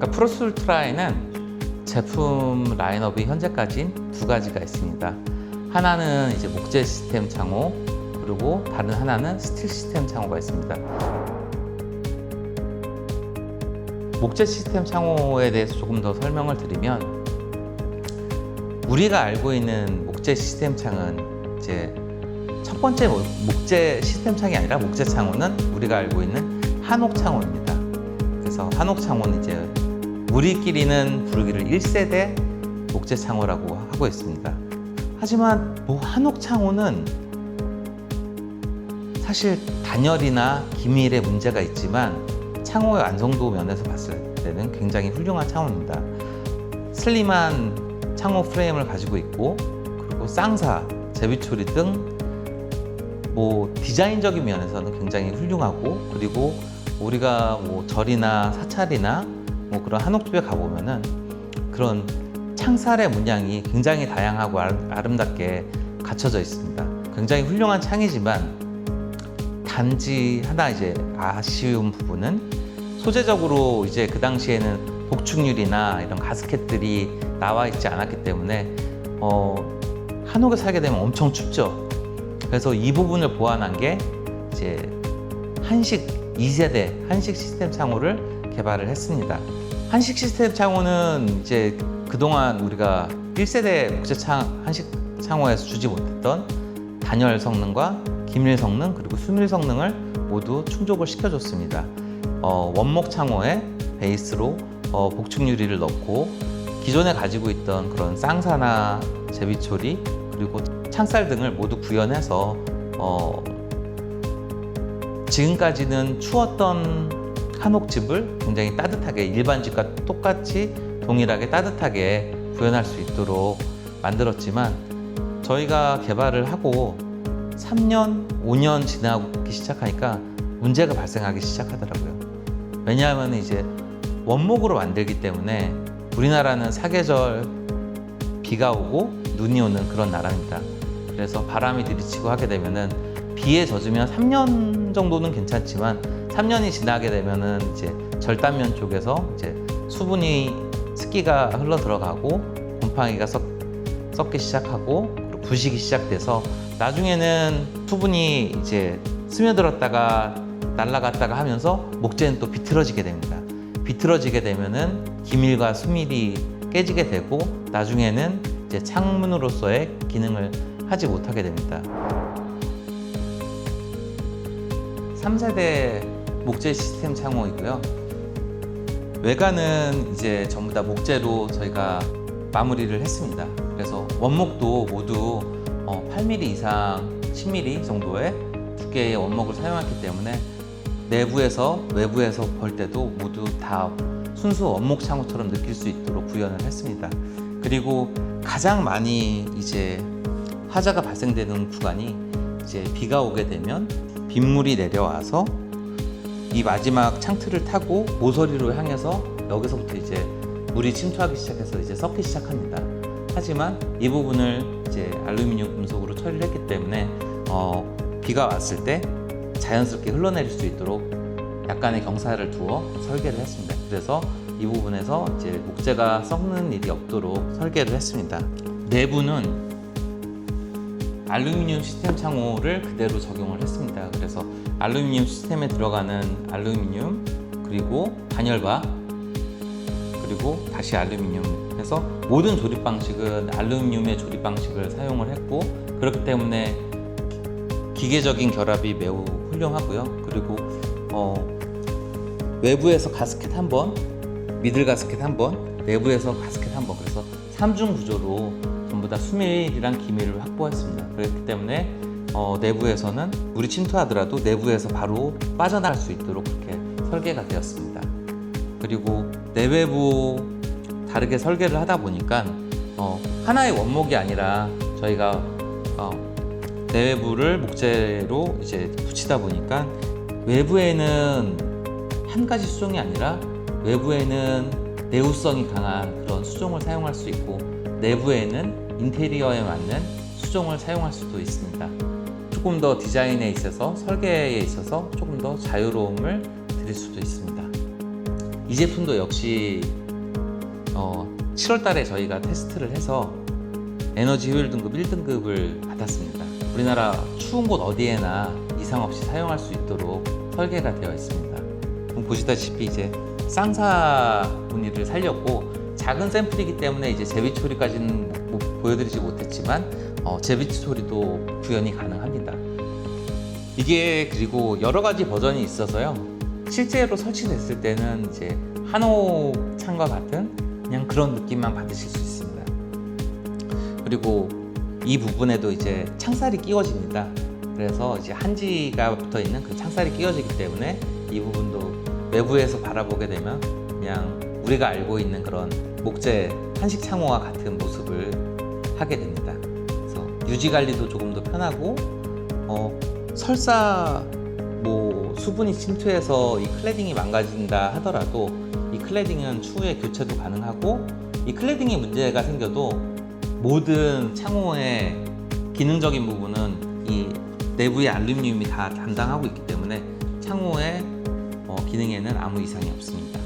그러니까 프로스 울트라에는 제품 라인업이 현재까지 두 가지가 있습니다. 하나는 이제 목재 시스템 창호 그리고 다른 하나는 스틸 시스템 창호가 있습니다. 목재 시스템 창호에 대해서 조금 더 설명을 드리면 우리가 알고 있는 목재 시스템 창은 이제 첫 번째 목- 목재 시스템 창이 아니라 목재 창호는 우리가 알고 있는 한옥 창호입니다. 그래서 한옥 창호는 이제 우리끼리는 부르기를 1세대 목재 창호라고 하고 있습니다. 하지만 뭐 한옥 창호는 사실 단열이나 기밀에 문제가 있지만 창호의 완성도 면에서 봤을 때는 굉장히 훌륭한 창호입니다. 슬림한 창호 프레임을 가지고 있고 그리고 쌍사, 제비초리 등 뭐 디자인적인 면에서는 굉장히 훌륭하고 그리고 우리가 뭐 절이나 사찰이나 뭐 그런 한옥집에 가보면은 그런 창살의 문양이 굉장히 다양하고 아름- 아름답게 갖춰져 있습니다. 굉장히 훌륭한 창이지만 단지 하나 이제 아쉬운 부분은 소재적으로 이제 그 당시에는 복축률이나 이런 가스켓들이 나와 있지 않았기 때문에 어, 한옥에 살게 되면 엄청 춥죠. 그래서 이 부분을 보완한 게 이제 한식 2세대 한식 시스템 창호를 개발을 했습니다. 한식 시스템 창호는 이제 그동안 우리가 1세대 목재 창 한식 창호에서 주지 못했던 단열 성능과 기밀 성능 그리고 수밀 성능을 모두 충족을 시켜줬습니다. 어, 원목 창호에 베이스로 어, 복축 유리를 넣고 기존에 가지고 있던 그런 쌍사나 제비초리 그리고 창살 등을 모두 구현해서 어, 지금까지는 추웠던 한옥집을 굉장히 따뜻하게 일반 집과 똑같이 동일하게 따뜻하게 구현할 수 있도록 만들었지만 저희가 개발을 하고 3년, 5년 지나기 시작하니까 문제가 발생하기 시작하더라고요. 왜냐하면 이제 원목으로 만들기 때문에 우리나라는 사계절 비가 오고 눈이 오는 그런 나라입니다. 그래서 바람이 들이치고 하게 되면은 비에 젖으면 3년 정도는 괜찮지만 3년이 지나게 되면은 이제 절단면 쪽에서 이제 수분이 습기가 흘러 들어가고 곰팡이가 썩, 썩기 시작하고 부식이 시작돼서 나중에는 수분이 이제 스며들었다가 날아갔다가 하면서 목재는 또 비틀어지게 됩니다. 비틀어지게 되면은 기밀과 수밀이 깨지게 되고 나중에는 이제 창문으로서의 기능을 하지 못하게 됩니다. 3세대 목재 시스템 창호이고요. 외관은 이제 전부 다 목재로 저희가 마무리를 했습니다. 그래서 원목도 모두 어, 8mm 이상 10mm 정도의 두께의 원목을 사용했기 때문에 내부에서 외부에서 볼 때도 모두 다 순수 원목 창호처럼 느낄 수 있도록 구현을 했습니다. 그리고 가장 많이 이제 화자가 발생되는 구간이 이제 비가 오게 되면 빗물이 내려와서 이 마지막 창틀을 타고 모서리로 향해서 여기서부터 이제 물이 침투하기 시작해서 이제 섞기 시작합니다. 하지만 이 부분을 이제 알루미늄 금속으로 처리를 했기 때문에 어, 비가 왔을 때 자연스럽게 흘러내릴 수 있도록 약간의 경사를 두어 설계를 했습니다. 그래서 이 부분에서 이제 목재가 썩는 일이 없도록 설계를 했습니다. 내부는 알루미늄 시스템 창호를 그대로 적용을 했습니다. 그래서 알루미늄 시스템에 들어가는 알루미늄 그리고 단열바 그리고 다시 알루미늄 해서 모든 조립 방식은 알루미늄의 조립 방식을 사용을 했고 그렇기 때문에 기계적인 결합이 매우 훌륭하고요. 그리고 어, 외부에서 가스켓 한 번, 미들 가스켓 한 번, 내부에서 가스켓 한 번. 그래서 삼중 구조로 전부 다 수밀이랑 기밀을 확보했습니다. 그렇기 때문에 어, 내부에서는 물이 침투하더라도 내부에서 바로 빠져나갈 수 있도록 그렇게 설계가 되었습니다. 그리고 내외부 다르게 설계를 하다 보니까 어, 하나의 원목이 아니라 저희가 어, 내외부를 목재로 이제 붙이다 보니까 외부에는 한 가지 수종이 아니라 외부에는 내구성이 강한 그런 수종을 사용할 수 있고 내부에는 인테리어에 맞는 수종을 사용할 수도 있습니다. 조금 더 디자인에 있어서 설계에 있어서 조금 더 자유로움을 드릴 수도 있습니다. 이 제품도 역시 어, 7월 달에 저희가 테스트를 해서 에너지 효율 등급 1등급을 받았습니다. 우리나라 추운 곳 어디에나 이상 없이 사용할 수 있도록 설계가 되어 있습니다. 그럼 보시다시피 이제 쌍사 무늬를 살렸고 작은 샘플이기 때문에 이제 제비 처리까지는 못- 못 보여드리지 못했지만 어, 제비 처리도 구현이 가능합니다. 이게 그리고 여러 가지 버전이 있어서요. 실제로 설치됐을 때는 이제 한호 창과 같은 그냥 그런 느낌만 받으실 수 있습니다. 그리고 이 부분에도 이제 창살이 끼워집니다. 그래서 이제 한지가 붙어 있는 그 창살이 끼워지기 때문에 이 부분도 외부에서 바라보게 되면 그냥 우리가 알고 있는 그런 목재 한식 창호와 같은 모습을 하게 됩니다. 그래서 유지 관리도 조금 더 편하고 어, 설사 뭐 수분이 침투해서 이 클레딩이 망가진다 하더라도 이 클레딩은 추후에 교체도 가능하고 이 클레딩에 문제가 생겨도 모든 창호의 기능적인 부분은 이 내부의 알루미늄이 다 담당하고 있기 때문에 창호의 어, 기능에는 아무 이상이 없습니다.